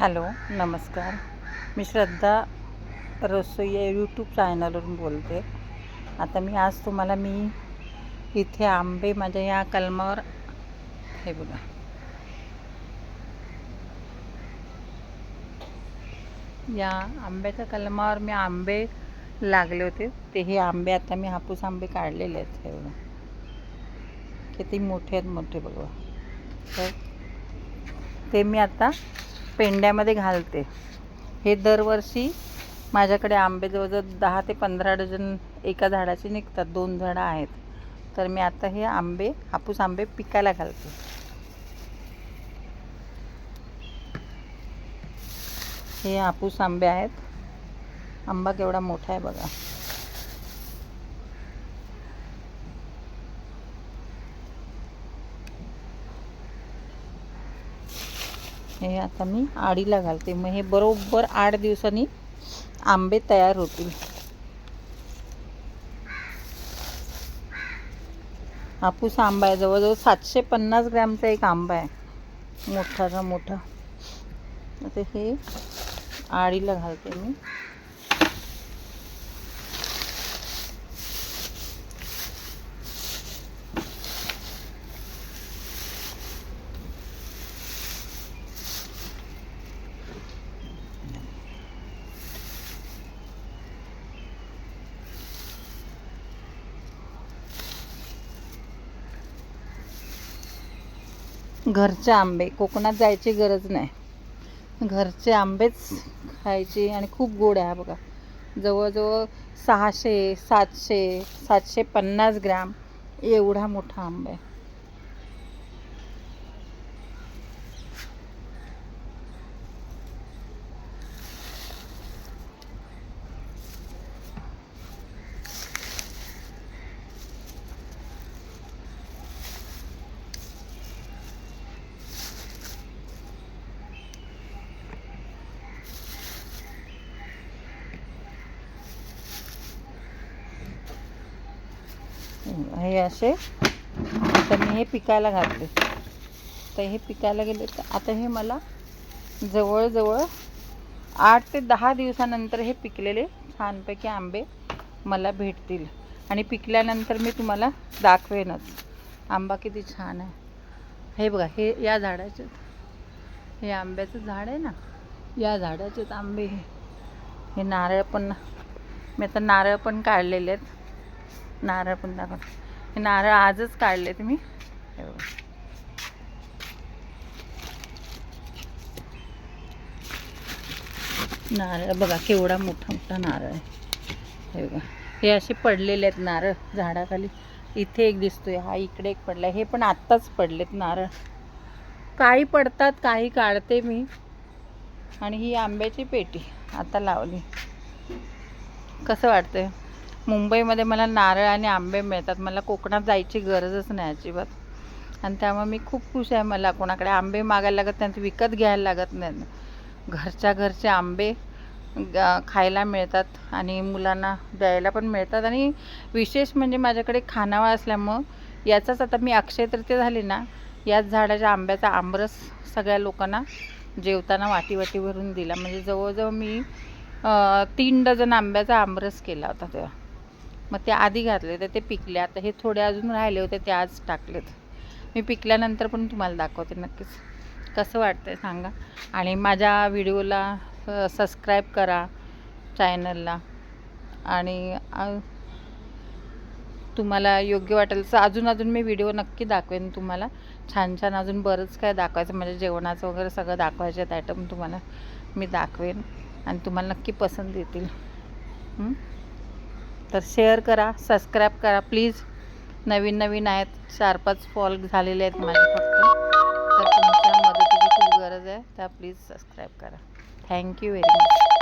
Hello नमस्कार. मी श्रद्धा रसोई या YouTube चॅनलवरून बोलते. आता मी आज तुम्हाला मी इथे आंबे माझ्या या कलमावर हे बघा. या आंब्याच्या कलमावर मी आंबे लागले होते. ते हे आंबे आता मी हापूस आंबे काढलेले आहेत हे बघा. किती मोठे आहेत मोठे बघा. तर ते मी आता पेंड्यामध्ये घालते. हे दरवर्षी माझ्याकडे आंबे जवळजवळ दहा ते पंधरा डझन एका झाडाचे निघतात. दोन झाडं आहेत. तर मी आता हे आंबे हापूस आंबे पिकायला घालते. हे हापूस आंबे आहेत. आंबा केवढा मोठा आहे बघा. हे आता मी आडीला घालते. मग हे बरोबर आठ दिवसांनी आंबे तयार होतील. हापूस आंबा आहे. जवळजवळ सातशे पन्नास ग्रॅमचा एक आंबा आहे. मोठाचा मोठा. आता हे आळीला घालते मी. घरचे आंबे. कोकणात जायची गरज नाही. घरचे आंबेच खायचे आणि खूप गोड आहे बघा. जवळजवळ सहाशे सातशे सातशे पन्नास ग्रॅम एवढा मोठा आंबा आहे. हे असे. आता मी हे पिकायला घातले. तर हे पिकायला गेले तर आता हे मला जवळजवळ आठ ते दहा दिवसानंतर हे पिकलेले छानपैकी आंबे मला भेटतील. आणि पिकल्यानंतर मी तुम्हाला दाखवेनच. आंबा किती छान आहे. हे बघा हे या झाडाचे हे आंब्याचं झाड आहे ना या झाडाचेच आंबे. हे हे नारळ पण मी आता नारळ पण काढलेले आहेत. नारळ पण दाखवतो. हे नारळ आजच काढले मी. नारळ बघा केवढा मोठा मोठा नारळ आहे. हे बघा. हे असे पडलेले आहेत नारळ झाडाखाली. इथे एक दिसतोय हा इकडे एक पडला हे पण आत्ताच पडलेत नारळ. काही पडतात काही काढते मी. आणि ही आंब्याची पेटी आता लावली. कसं वाटतंय? मुंबईमध्ये मला नारळ आणि आंबे मिळतात. मला कोकणात जायची गरजच नाही अजिबात. आणि त्यामुळे मी खूप खुश आहे मला कोणाकडे आंबे मागायला लागत नाही विकत घ्यायला लागत नाही. घरच्या घरचे आंबे ग- खायला मिळतात आणि मुलांना द्यायला पण मिळतात. आणि विशेष म्हणजे माझ्याकडे खानावा असल्यामुळं याचाच आता मी अक्षय तृतीय झाली ना याच झाडाच्या आंब्याचा आमरस सगळ्या लोकांना जेवताना वाटी वाटी भरून दिला. म्हणजे जवळजवळ मी तीन डझन आंब्याचा आमरस केला होता तेव्हा. मग ते आधी घातले तर ते पिकले. आता हे थोडे अजून राहिले होते ते आज टाकलेत. मी पिकल्यानंतर पण तुम्हाला दाखवते नक्कीच. कसं वाटतंय सांगा? आणि माझ्या व्हिडिओला सबस्क्राईब करा चॅनलला. आणि तुम्हाला योग्य वाटेल तर अजून अजून मी व्हिडिओ नक्की दाखवेन तुम्हाला. छान छान अजून बरंच काय दाखवायचं म्हणजे जेवणाचं वगैरे सगळं दाखवायचे आहेत आयटम तुम्हाला मी दाखवेन. आणि तुम्हाला नक्की पसंत येतील. हं? तर शेअर करा सबस्क्राईब करा. प्लीज नवीन नवीन आहेत. चार पाच फॉल झालेले आहेत माझे फक्त. तर तुमच्या मदतीची खूप गरज आहे. त्या प्लीज सबस्क्राईब करा. Thank you very much